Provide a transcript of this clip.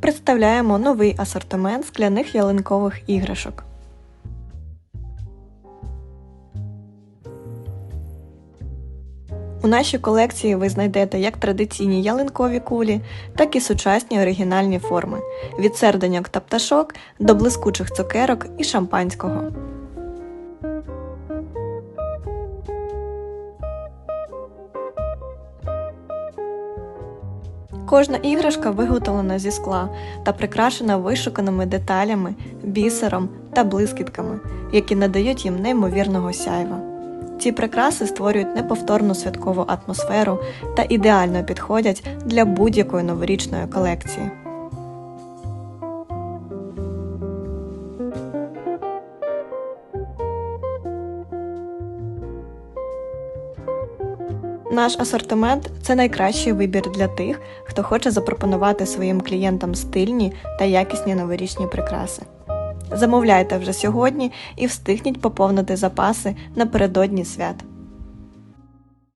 представляємо новий асортимент скляних ялинкових іграшок. У нашій колекції ви знайдете як традиційні ялинкові кулі, так і сучасні оригінальні форми від серденьок та пташок до блискучих цукерок і шампанського. Кожна іграшка виготовлена зі скла та прикрашена вишуканими деталями, бісером та блискітками, які надають їм неймовірного сяйва. Ці прикраси створюють неповторну святкову атмосферу та ідеально підходять для будь-якої новорічної колекції. Наш асортимент це найкращий вибір для тих, хто хоче запропонувати своїм клієнтам стильні та якісні новорічні прикраси. Замовляйте вже сьогодні і встигніть поповнити запаси напередодні свят.